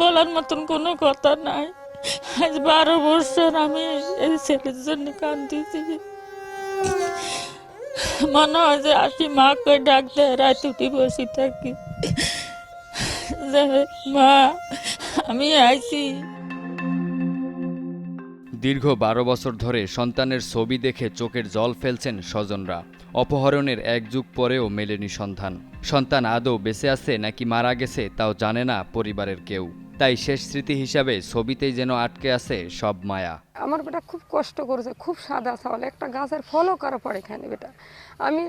বলার মতন কোনো কথা নাই। আজ বারো বছর আমি এই ছেলের জন্য কান্দিছি মনে হয় যে আসি মাকে দেয়, রাত উঠি বসে থাকি। মা, আমি আইছি। দীর্ঘ বারো বছর ধরে সন্তানের ছবি দেখে চোখের জল ফেলছেন স্বজনরা। অপহরণের এক যুগ পরেও মেলেনি সন্ধান। সন্তান আদৌ বেঁচে আছে নাকি মারা গেছে তাও জানে না পরিবারের কেউ। তাই শেষ স্মৃতি হিসাবে ছবিতেই যেন আটকে আছে সব মায়া। আমার বেটা খুব কষ্ট করেছে, খুব সাদা চাওয়াল একটা গাছের ফলও কারও পড়ে এখানে বেটা। আমি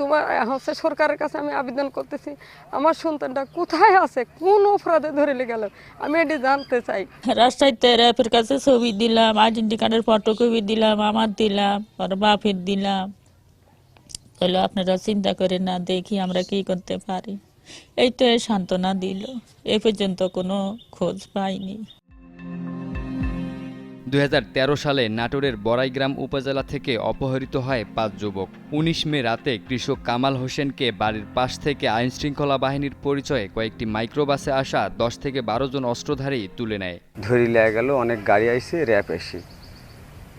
তোমার হচ্ছে সরকারের কাছে আমি আবেদন করতেছি, আমার সন্তানটা কোথায় আছে? কোন অপরাধে ধরে গেল? আমি এটি জানতে চাই। রাস্তায় র্যাপের কাছে ছবি দিলাম আইডেন্টি কার্ডের ফটোকপি দিলাম, আমার দিলাম আর বাপের দিলাম। তাহলে আপনারা চিন্তা করে না, দেখি আমরা কি করতে পারি। এই তো সান্ত্বনা দিল। এ পর্যন্ত কোনো খোঁজ পাইনি। দু হাজার তেরো সালে নাটোরের বড়াইগ্রাম উপজেলা থেকে অপহৃত হয় পাঁচ যুবক। উনিশ মে রাতে কৃষক কামাল হোসেনকে বাড়ির পাশ থেকে আইনশৃঙ্খলা বাহিনীর পরিচয়ে কয়েকটি মাইক্রোবাসে আসা দশ থেকে বারো জন অস্ত্রধারী তুলে নেয়। ধরি লেগে গেল, অনেক গাড়ি আইসে র্যাপ এসে।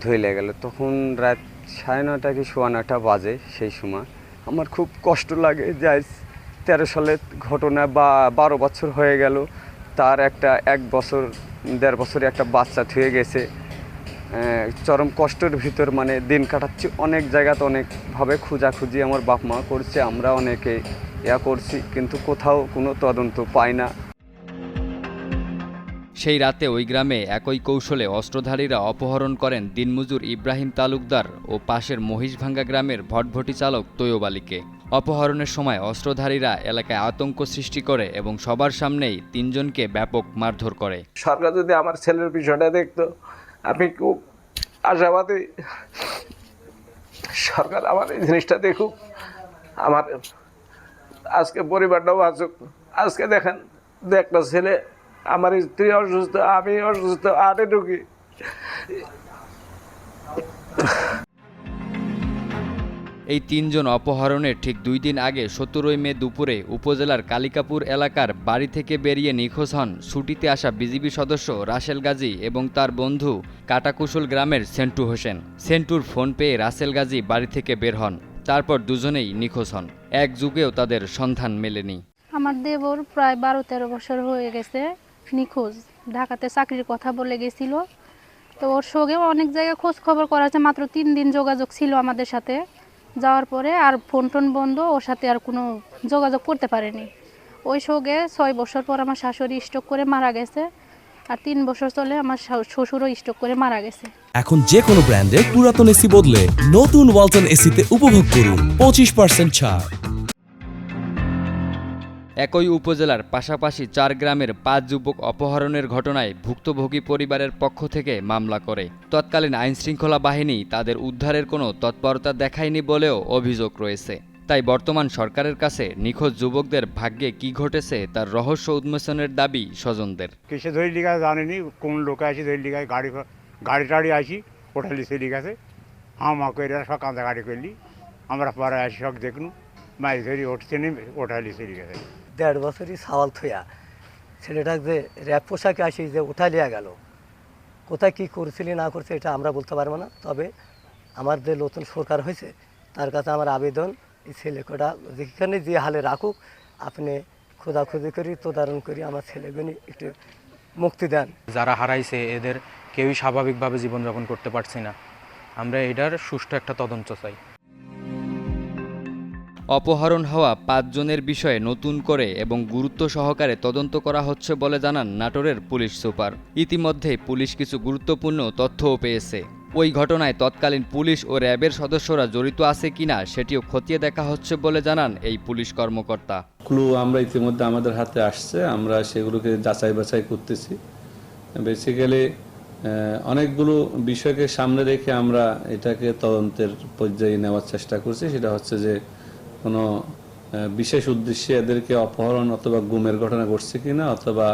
ধরে লেগে গেল, তখন রাত সাড়ে নটা কি সোয়া নটা বাজে সেই সময়। আমার খুব কষ্ট লাগে যে আজ তেরো সালের ঘটনা বা বারো বছর হয়ে গেল। তার একটা এক বছর দেড় বছরে একটা বাচ্চা থুয়ে গেছে। চরম কষ্টের ভিতর মানে দিন কাটাচ্ছি অনেক জায়গাতে অনেকভাবে খোঁজাখুঁজি আমার বাপ মা করছে, আমরা অনেকে ইয়া করছি, কিন্তু কোথাও কোনো তদন্ত পাই না। সেই রাতে ওই গ্রামে একই কৌশলে অস্ত্রধারীরা অপহরণ করেন দিনমজুর ইব্রাহিম তালুকদার ও পাশের মহিষভাঙ্গা গ্রামের ভটভটি চালক তৈয়ব আলীকে। অপহরণের সময় অস্ত্রধারীরা এলাকায় আতঙ্ক সৃষ্টি করে এবং সবার সামনেই তিনজনকে ব্যাপক মারধর করে। সরকার যদি আমার ছেলের বিষয়টা দেখতো, আমি খুব আশাবাদী। সরকার আমার এই জিনিসটা দেখুক, আমার আজকে পরিবারটাও আসুক। আজকে দেখেন, দু একটা ছেলে আমার স্ত্রী অসুস্থ আমি অসুস্থ আটে ঢুকি এই তিনজন অপহরণের ঠিক দুই দিন আগে সতেরোই মে দুপুরে উপজেলার কালিকাপুর এলাকার বাড়ি থেকে বেরিয়ে নিখোঁজ হন ছুটিতে আসা বিজিবি সদস্য রাসেল গাজী এবং তার বন্ধু কাটাকুশল গ্রামের সেন্টু হোসেন। সেন্টুর ফোন পেয়ে রাসেল গাজী বাড়ি থেকে বের হন। তারপর দুজনেই নিখোঁজ হন। এক যুগেও তাদের সন্ধান মেলেনি। আমার দেবর প্রায় বারো তেরো বছর হয়ে গেছে। নিখোঁজ। ঢাকাতে চাকরির কথা বলে গেছিল। তো ওর সঙ্গেও অনেক জায়গায় খোঁজ খবর করা আছে। মাত্র তিন দিন যোগাযোগ ছিল আমাদের সাথে। যাওয়ার পরে আর ফোন টোন বন্ধ। ওর সাথে আর কোনো যোগাযোগ করতে পারেনি। ওই সঙ্গে ছয় বছর পর আমার শাশুড়ি স্ট্রোক করে মারা গেছে। আর তিন বছর চলে আমার শ্বশুরও স্ট্রোক করে মারা গেছে। এখন যে কোনো ব্র্যান্ডের পুরাতন এসি বদলে নতুন ওয়ালটন এসিতে উপভোগ করুন। পঁচিশ পার্সেন্ট ছাড়। একই উপজেলার পাশাপাশি চার গ্রামের পাঁচ যুবক অপহরণের ঘটনায় ভুক্তভোগী পরিবারের পক্ষ থেকে মামলা করে। তৎকালীন আইনশৃঙ্খলা বাহিনী তাদের উদ্ধারের কোনো তৎপরতা দেখায়নি বলেও অভিযোগ রয়েছে। তাই বর্তমান সরকারের কাছে নিখোঁজ যুবকদের ভাগ্যে কি ঘটেছে তার রহস্য উন্মোচনের দাবি স্বজনদের। কিসে ধরে লিখা জানিনি, কোন লোকে আসি ধরে লিখায় গাড়ি গাড়ি টাড়ি আসি ওঠালি সে লিখাছে হামা করে সব কাঁদা গাড়ি করলি আমরা পরে আসি, সব দেখনু মাছ ধরি উঠছে নি ওঠালি সে লিখাছে দেড় বছরই সাওয়াল থইয়া ছেলেটা যে র্যাপ পোশাকে আসি যে উঠা লিয়া গেল। কোথায় কি করছিলি, না করছে এটা আমরা বলতে পারব না। তবে আমার যে নতুন সরকার হয়েছে, তার কাছে আমার আবেদন, এই ছেলেকটা যেখানে যে হালে রাখুক, আপনি খোঁজাখুঁজি করি, তদারণ করি, আমার ছেলেগুনি একটু মুক্তি দেন। যারা হারাইছে, এদের কেউই স্বাভাবিকভাবে জীবনযাপন করতে পারছি না। আমরা এটার সুষ্ঠু একটা তদন্ত চাই। অপহরণ হওয়া পাঁচজনের বিষয়ে নতুন করে এবং গুরুত্ব সহকারে তদন্ত করা হচ্ছে বলে জানান নাটোরের পুলিশ সুপার। ইতিমধ্যে পুলিশ কিছু গুরুত্বপূর্ণ তথ্যও পেয়েছে। ওই ঘটনায় তৎকালীন পুলিশ ও র্যাবের সদস্যরা জড়িত আছে কিনা সেটিও খতিয়ে দেখা হচ্ছে বলে জানান এই পুলিশ কর্মকর্তা। ক্লু আমরা ইতিমধ্যে আমাদের হাতে আসছে, আমরা সেগুলোকে যাচাই বাছাই করতেছি। বেসিক্যালি অনেকগুলো বিষয়কে সামনে রেখে আমরা এটাকে তদন্তের পর্যায়ে নেওয়ার চেষ্টা করছি। সেটা হচ্ছে যে কোনো বিশেষ উদ্দেশ্যে এদেরকে অপহরণ অথবা গুমের ঘটনা ঘটছে কিনা অথবা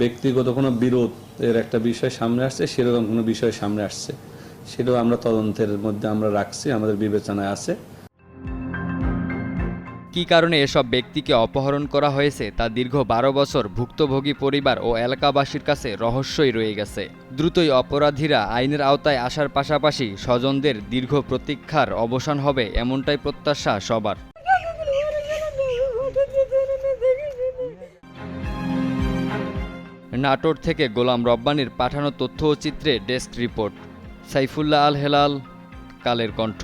ব্যক্তিগত কোনো বিরোধ এর একটা বিষয় সামনে আসছে, সেরকম কোনো বিষয় সামনে আসছে, সেটাও আমরা তদন্তের মধ্যে আমরা রাখছি, আমাদের বিবেচনায় আছে। কি কারণে এসব ব্যক্তিকে অপহরণ করা হয়েছে তা দীর্ঘ বারো বছর ভুক্তভোগী পরিবার ও এলাকাবাসীর কাছে রহস্যই রয়ে গেছে। দ্রুতই অপরাধীরা আইনের আওতায় আসার পাশাপাশি স্বজনদের দীর্ঘ প্রতীক্ষার অবসান হবে এমনটাই প্রত্যাশা সবার। নাটোর থেকে গোলাম রব্বানির পাঠানো তথ্য ও চিত্রে ডেস্ক রিপোর্ট। সাইফুল্লাহ আল হেলাল, কালের কণ্ঠ।